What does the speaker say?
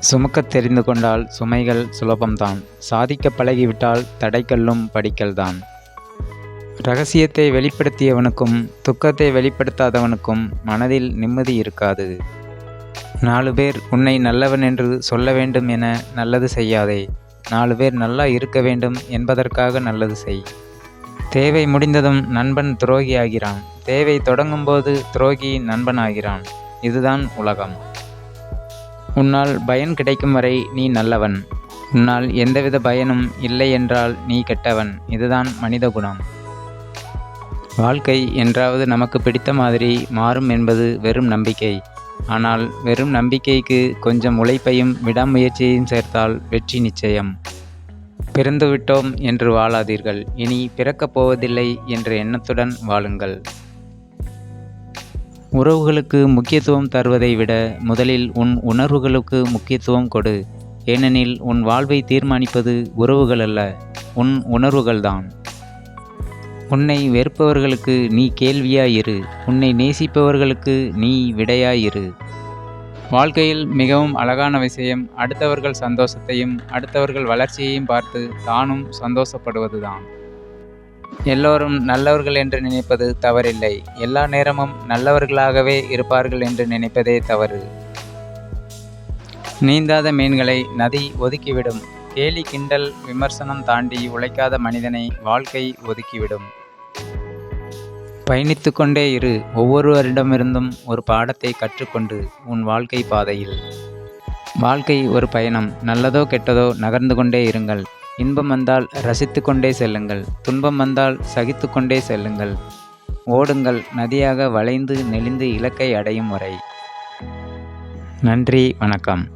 சுமக்கத் தெரிந்து கொண்டால் சுமைகள் சுலபம்தான். சாதிக்க பழகிவிட்டால் தடைக்கல்லும் படிக்கல்தான். ரகசியத்தை வெளிப்படுத்தியவனுக்கும் துக்கத்தை வெளிப்படுத்தாதவனுக்கும் மனதில் நிம்மதி இருக்காது. நாலு பேர் உன்னை நல்லவன் என்று சொல்ல வேண்டும் என நல்லது செய்யாதே. நாலு பேர் நல்லா இருக்க வேண்டும் என்பதற்காக நல்லது செய். தேவை முடிந்ததும் நண்பன் துரோகி ஆகிறான் தேவை தொடங்கும்போது துரோகி நண்பன் ஆகிறான் இதுதான் உலகம். உன்னால் பயன் கிடைக்கும் வரை நீ நல்லவன். உன்னால் எந்தவித பயனும் இல்லை என்றால் நீ கெட்டவன். இதுதான் மனித குணம். வாழ்க்கை என்றாவது நமக்கு பிடித்த மாதிரி மாறும் என்பது வெறும் நம்பிக்கை. ஆனால் வெறும் நம்பிக்கைக்கு கொஞ்சம் உழைப்பையும் விடாமுயற்சியையும் சேர்த்தால் வெற்றி நிச்சயம். பிறந்துவிட்டோம் என்று வாழாதீர்கள். இனி பிறக்கப் போவதில்லை என்ற எண்ணத்துடன் வாழுங்கள். உறவுகளுக்கு முக்கியத்துவம் தருவதை விட முதலில் உன் உணர்வுகளுக்கு முக்கியத்துவம் கொடு. ஏனெனில் உன் வாழ்வை தீர்மானிப்பது உறவுகள் அல்ல உன் உணர்வுகள்தான். உன்னை வெறுப்பவர்களுக்கு நீ கேள்வியாயிரு உன்னை நேசிப்பவர்களுக்கு நீ விடையாயிரு. வாழ்க்கையில் மிகவும் அழகான விஷயம் அடுத்தவர்கள் சந்தோஷத்தையும் அடுத்தவர்கள் வளர்ச்சியையும் பார்த்து தானும் சந்தோஷப்படுவதுதான். எல்லோரும் நல்லவர்கள் என்று நினைப்பது தவறில்லை. எல்லா நேரமும் நல்லவர்களாகவே இருப்பார்கள் என்று நினைப்பதே தவறு. நீந்தாத மீன்களை நதி ஒதுக்கிவிடும். கேலி கிண்டல் விமர்சனம் தாண்டி உழைக்காத மனிதனை வாழ்க்கை ஒதுக்கிவிடும். பயணித்து கொண்டே இரு. ஒவ்வொருவரிடமிருந்தும் ஒரு பாடத்தை கற்றுக்கொண்டு உன் வாழ்க்கை பாதையில். வாழ்க்கை ஒரு பயணம். நல்லதோ கெட்டதோ நகர்ந்து கொண்டே இருங்கள். இன்பம் வந்தால் ரசித்து கொண்டே செல்லுங்கள். துன்பம் வந்தால் சகித்து கொண்டே செல்லுங்கள். ஓடுங்கள் நதியாக வளைந்து நெளிந்து இலக்கை அடையும் வரை. நன்றி வணக்கம்.